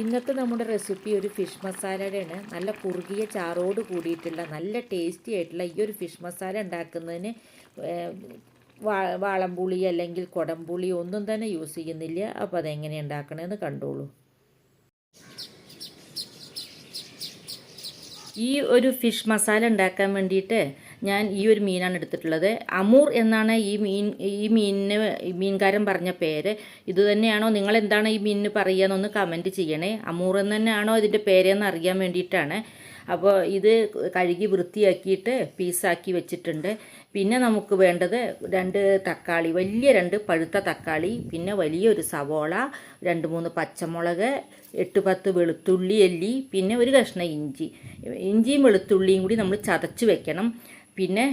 ഇന്നത്തെ നമ്മുടെ റെസിപ്പി ഒരു ഫിഷ് മസാലയുടെയാണ് നല്ല കുറുകിയ ചാറോട് കൂടിയിട്ടുള്ള നല്ല ടേസ്റ്റി ആയിട്ടുള്ള ഈ ഒരു ഫിഷ് മസാല ഉണ്ടാക്കുന്നതിന് വാളംപുളി അല്ലെങ്കിൽ കുടംപുളി ഒന്നും തന്നെ യൂസ് ചെയ്യുന്നില്ല. അപ്പോൾ അതെങ്ങനെ ഉണ്ടാക്കണമെന്ന് കണ്ടോളൂ. ഈ ഒരു ഫിഷ് മസാല ഉണ്ടാക്കാൻ വേണ്ടിയിട്ട് ഞാൻ ഈ ഒരു മീനാണ് എടുത്തിട്ടുള്ളത്. അമൂർ എന്നാണ് ഈ മീൻ ഈ മീനിന് മീൻകാരൻ പറഞ്ഞ പേര്. ഇത് തന്നെയാണോ? നിങ്ങൾ എന്താണ് ഈ മീനിന് പറയുക എന്നൊന്ന് കമന്റ് ചെയ്യണേ. അമൂർ എന്ന് തന്നെയാണോ ഇതിന്റെ പേരെന്ന് അറിയാൻ വേണ്ടിയിട്ടാണ്. അപ്പോൾ ഇത് കഴുകി വൃത്തിയാക്കിയിട്ട് പീസാക്കി വെച്ചിട്ടുണ്ട്. പിന്നെ നമുക്ക് വേണ്ടത് രണ്ട് തക്കാളി വലിയ രണ്ട് പഴുത്ത തക്കാളി പിന്നെ വലിയൊരു സവോള രണ്ട് മൂന്ന് പച്ചമുളക് എട്ട് പത്ത് വെളുത്തുള്ളി അല്ലി പിന്നെ ഒരു കഷ്ണം ഇഞ്ചി. ഇഞ്ചിയും വെളുത്തുള്ളിയും കൂടി നമ്മൾ ചതച്ച് വെക്കണം. പിന്നെ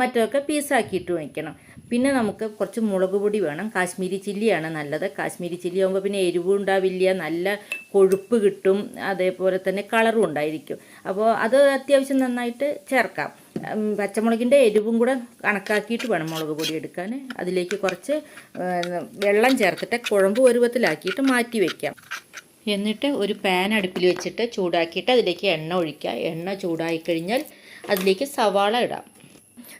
മറ്റൊക്കെ പീസാക്കിയിട്ട് വയ്ക്കണം പിന്നെ നമുക്ക് കുറച്ച് മുളക് പൊടി വേണം. കാശ്മീരി ചില്ലിയാണ് നല്ലത്. കാശ്മീരി ചില്ലി ആകുമ്പോൾ പിന്നെ എരിവും ഉണ്ടാവില്ല നല്ല കൊഴുപ്പ് കിട്ടും. അതേപോലെ തന്നെ കളറും ഉണ്ടായിരിക്കും. അപ്പോൾ അത് അത്യാവശ്യം നന്നായിട്ട് ചേർക്കാം. പച്ചമുളകിന്റെ എരിവും കൂടെ കണക്കാക്കിയിട്ട് വേണം മുളക് പൊടി എടുക്കാൻ അതിലേക്ക് കുറച്ച് വെള്ളം ചേർത്തിട്ട് കുഴമ്പ് പരുവത്തിലാക്കിയിട്ട് മാറ്റി വയ്ക്കാം എന്നിട്ട് ഒരു പാൻ അടുപ്പിൽ വെച്ചിട്ട് ചൂടാക്കിയിട്ട് അതിലേക്ക് എണ്ണ ഒഴിക്കുക. എണ്ണ ചൂടായി കഴിഞ്ഞാൽ അതിലേക്ക് സവാള ഇടാം.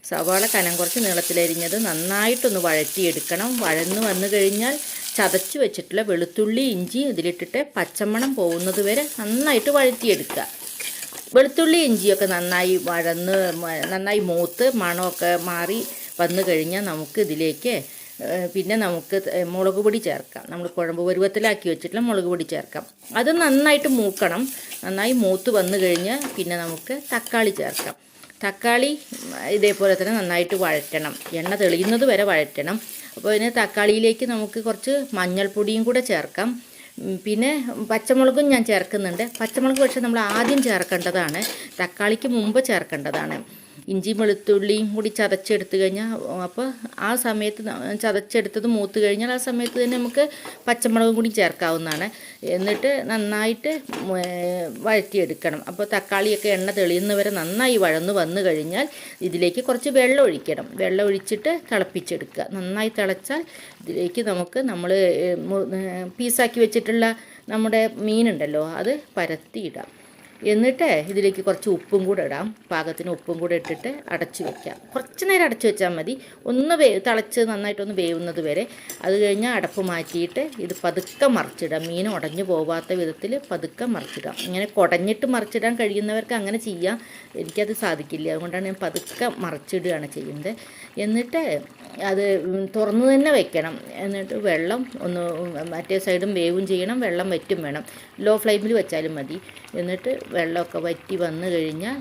സവാള കനം കുറച്ച് നീളത്തിലരിഞ്ഞത് നന്നായിട്ടൊന്ന് വഴറ്റിയെടുക്കണം. വഴന്ന് വന്നു കഴിഞ്ഞാൽ ചതച്ച് വെച്ചിട്ടുള്ള വെളുത്തുള്ളി ഇഞ്ചി ഇതിലിട്ടിട്ട് പച്ചമണം പോകുന്നത് വരെ നന്നായിട്ട് വഴറ്റിയെടുക്കുക. വെളുത്തുള്ളി ഇഞ്ചിയൊക്കെ നന്നായി വഴന്ന് നന്നായി മൂത്ത് മണമൊക്കെ മാറി വന്നു കഴിഞ്ഞാൽ നമുക്ക് ഇതിലേക്ക് പിന്നെ നമുക്ക് മുളക് പൊടി ചേർക്കാം. നമ്മൾ കുഴമ്പ് പരുവത്തിലാക്കി വെച്ചിട്ടുള്ള മുളക് പൊടി ചേർക്കാം. അത് നന്നായിട്ട് മൂക്കണം. നന്നായി മൂത്ത് വന്നു കഴിഞ്ഞാൽ പിന്നെ നമുക്ക് തക്കാളി ചേർക്കാം. തക്കാളി ഇതേപോലെ തന്നെ നന്നായിട്ട് വഴറ്റണം. എണ്ണ തെളിയുന്നത് വരെ വഴറ്റണം. അപ്പോൾ ഇതിന് തക്കാളിയിലേക്ക് നമുക്ക് കുറച്ച് മഞ്ഞൾപ്പൊടിയും കൂടെ ചേർക്കാം. പിന്നെ പച്ചമുളകും ഞാൻ ചേർക്കുന്നുണ്ട്. പച്ചമുളക് പക്ഷേ നമ്മൾ ആദ്യം ചേർക്കേണ്ടതാണ്. തക്കാളിക്ക് മുമ്പ് ചേർക്കേണ്ടതാണ്. ഇഞ്ചി വെളുത്തുള്ളിയും കൂടി ചതച്ചെടുത്ത് കഴിഞ്ഞാൽ അപ്പോൾ ആ സമയത്ത് ചതച്ചെടുത്തത് മൂത്ത് കഴിഞ്ഞാൽ ആ സമയത്ത് തന്നെ നമുക്ക് പച്ചമുളകും കൂടി ചേർക്കാവുന്നതാണ്. എന്നിട്ട് നന്നായിട്ട് വഴറ്റിയെടുക്കണം. അപ്പോൾ തക്കാളിയൊക്കെ എണ്ണ തെളിയുന്നവരെ നന്നായി വഴന്ന് വന്നു കഴിഞ്ഞാൽ ഇതിലേക്ക് കുറച്ച് വെള്ളം ഒഴിക്കണം. വെള്ളം ഒഴിച്ചിട്ട് തിളപ്പിച്ചെടുക്കുക. നന്നായി തിളച്ചാൽ ഇതിലേക്ക് നമുക്ക് നമ്മൾ പീസാക്കി വെച്ചിട്ടുള്ള നമ്മുടെ മീനുണ്ടല്ലോ അത് പരത്തിയിടാം. എന്നിട്ട് ഇതിലേക്ക് കുറച്ച് ഉപ്പും കൂടെ ഇടാം. പാകത്തിന് ഉപ്പും കൂടെ ഇട്ടിട്ട് അടച്ചു വെക്കാം. കുറച്ച് നേരം അടച്ചു വെച്ചാൽ മതി. ഒന്ന് വേ തിളച്ച് നന്നായിട്ടൊന്ന് വേവുന്നത് വരെ. അത് കഴിഞ്ഞാൽ അടപ്പ് മാറ്റിയിട്ട് ഇത് പതുക്കെ മറിച്ചിടാം. മീൻ ഉടഞ്ഞു പോവാത്ത വിധത്തിൽ പതുക്കെ മറിച്ചിടാം. ഇങ്ങനെ കുടഞ്ഞിട്ട് മറിച്ചിടാൻ കഴിയുന്നവർക്ക് അങ്ങനെ ചെയ്യാം. എനിക്കത് സാധിക്കില്ല. അതുകൊണ്ടാണ് ഞാൻ പതുക്കെ മറിച്ചിടുകയാണ് ചെയ്യുന്നത്. എന്നിട്ട് അത് തുറന്നു തന്നെ വെക്കണം. എന്നിട്ട് വെള്ളം ഒന്ന് മറ്റേ സൈഡും വേവും ചെയ്യണം. വെള്ളം വറ്റും വേണം. ലോ ഫ്ലെയിമിൽ വെച്ചാലും മതി. എന്നിട്ട് വെള്ളമൊക്കെ വറ്റി വന്നു കഴിഞ്ഞാൽ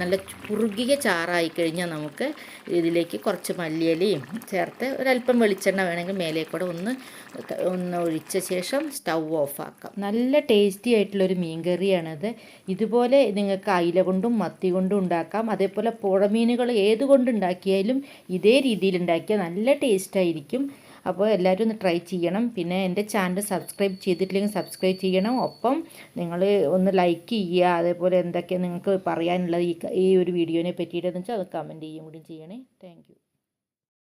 നല്ല കുറുകിയ ചാറായി കഴിഞ്ഞാൽ നമുക്ക് ഇതിലേക്ക് കുറച്ച് മല്ലിയിലയും ചേർത്ത് ഒരല്പം വെളിച്ചെണ്ണ വേണമെങ്കിൽ മേലെ കൂടെ ഒന്ന് ഒന്ന് ഒഴിച്ച ശേഷം സ്റ്റൗ ഓഫാക്കാം നല്ല ടേസ്റ്റി ആയിട്ടുള്ളൊരു മീൻ കറിയാണത്. ഇതുപോലെ നിങ്ങൾക്ക് അയില കൊണ്ടും മത്തി കൊണ്ടും ഉണ്ടാക്കാം. അതേപോലെ പുഴമീനുകൾ ഏത് കൊണ്ടുണ്ടാക്കിയാലും ഇതേ രീതിയിൽ ഉണ്ടാക്കിയാൽ നല്ല ടേസ്റ്റായിരിക്കും അപ്പോൾ എല്ലാവരും ഒന്ന് ട്രൈ ചെയ്യണം. പിന്നെ എന്റെ ചാനൽ സബ്സ്ക്രൈബ് ചെയ്തിട്ടില്ലെങ്കിൽ സബ്സ്ക്രൈബ് ചെയ്യണം. ഒപ്പം നിങ്ങൾ ഒന്ന് ലൈക്ക് ചെയ്യുക. അതേപോലെ എന്തൊക്കെ നിങ്ങൾക്ക് പറയാനുള്ളത് ഈ ഈ ഒരു വീഡിയോനെ പറ്റിയിട്ടെന്ന് വെച്ചാൽ അത് കമന്റ് ചെയ്യുകയും കൂടി ചെയ്യണേ. താങ്ക്